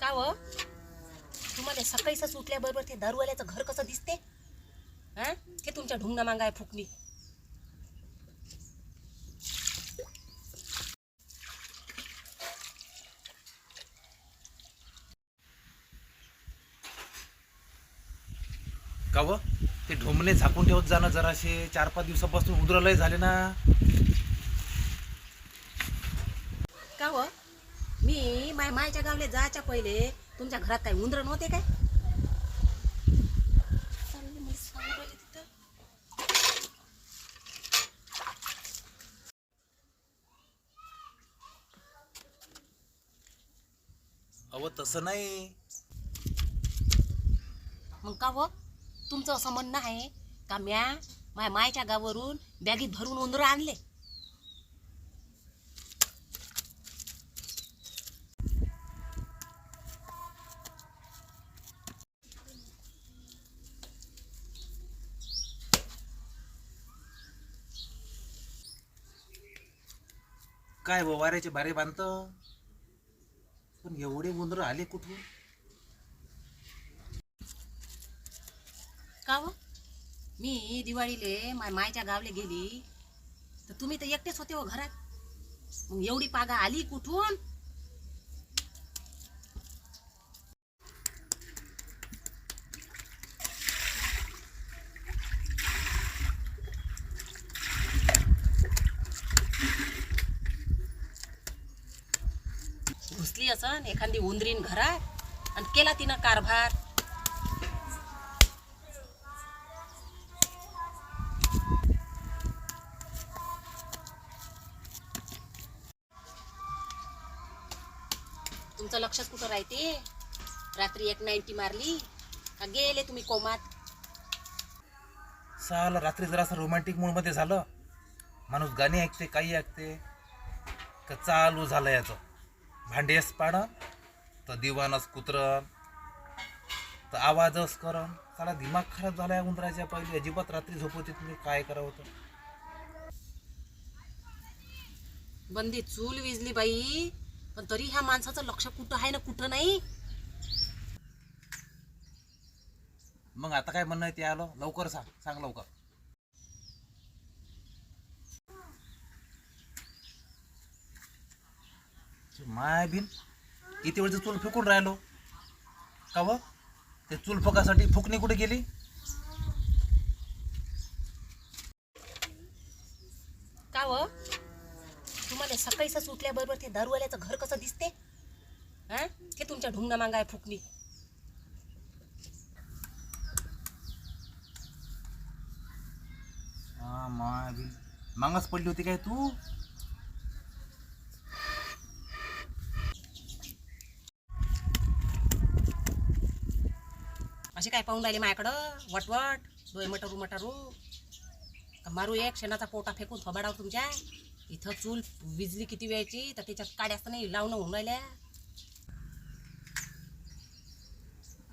का व तुम्हाला सकाळीच उठल्याबरोबर ते दारूवाल्याचं घर कसं दिसते? हा? ते तुमच्या ढुंगणा मांगाय फुकणी. का व ते ढोमणे झाकून ठेवत जाणं जराशे. चार पाच दिवसापासून उंदरालय झाले ना. का व मी माय मायच्या गावले जायच्या पहिले. तुमच्या घरात काय उंदर नव्हते काय. अव तसं नाही. मग का व तुमचं असं म्हणणं आहे का म्या माय मायच्या गावावरून बॅगीत भरून उंदरं आणले? काय व वाऱ्याचे बारे बांधत? पण एवढे उंदर आले कुठून? का व मी दिवाळीले माय मायच्या गावले गेली. तर तुम्ही तर एकटेच होते हो घरात. मग एवढी पागा आली कुठून? घुसली असन एखादी उंदरीन घरात आणि केला तिनं कारभार. तुमचं लक्षात कुठं राहते? रात्री एक नाईन्टी मारली. का गेले तुम्ही कोमात? साल रात्री जरासं रोमॅन्टिक मूडमध्ये झालं. माणूस गाणी ऐकते काही ऐकते. का चालू झालं याचं? भांडेस पाडं तर दिवानच कुत्रन तर आवाजच करण साला दिमाग खराब झाला या उंदराच्या पहिले. अजिबात रात्री झोपवते तुम्ही. काय करावं होतं बंदी चूल विजली बाई. पण तरी ह्या माणसाचं लक्ष कुठं आहे ना कुठं नाही? मग आता काय म्हणणं आहे ते आलं? लवकर सांग. सांग लवकर. माय बिन किती वेळचं चूल फेकून राहिलो? का व? ते चूल फकासाठी फुकणी कुठे गेली? का व? तुम्हाला सकाळीच उठल्याबरोबर ते दारूवाल्याचं घर कसं दिसते? हा? ते तुमच्या ढुंगणा मांगाय फुकणी. हा माय बिन मागच पडली होती काय तू? असे काय पाहून राहिले माझ्याकडं वटवट डोळे मटारू मटारू. मारू एक शेणाचा पोटा फेकून थोबाडावर तुमच्या. इथं चूल विजली किती वेळची तर त्याच्यात काड्याच नाही लावणं होऊन राहिल्या.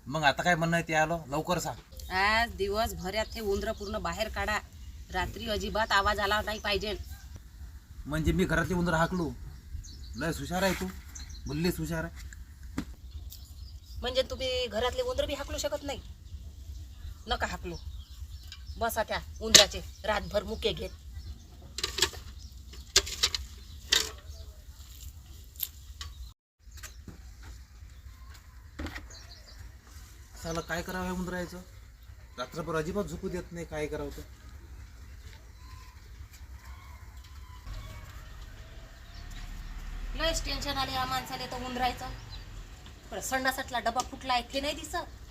मग आता काय म्हणणं आहे ते आलं? लवकर सांग. आज दिवस भरात हे उंदरं पूर्ण बाहेर काढा. रात्री अजिबात आवाज आला नाही पाहिजे. म्हणजे मी घरातली उंदर हाकलू? लय हुशार आहे तू. बुल्लीच हुशार आहे. म्हणजे तुम्ही घरातले उंदर बी हाकलू शकत नाही. नका हाकलू. बसा त्या उंदराचे. रातभर मुके घेत. साला काय करावं हे उंदरायचं रात्रभर अजिबात झोपू देत नाही काय करावं तर लयच टेन्शन आले या माणसाला तर उंदरायचं संडासातला डबा फुटला आहे ते नाही दिसत?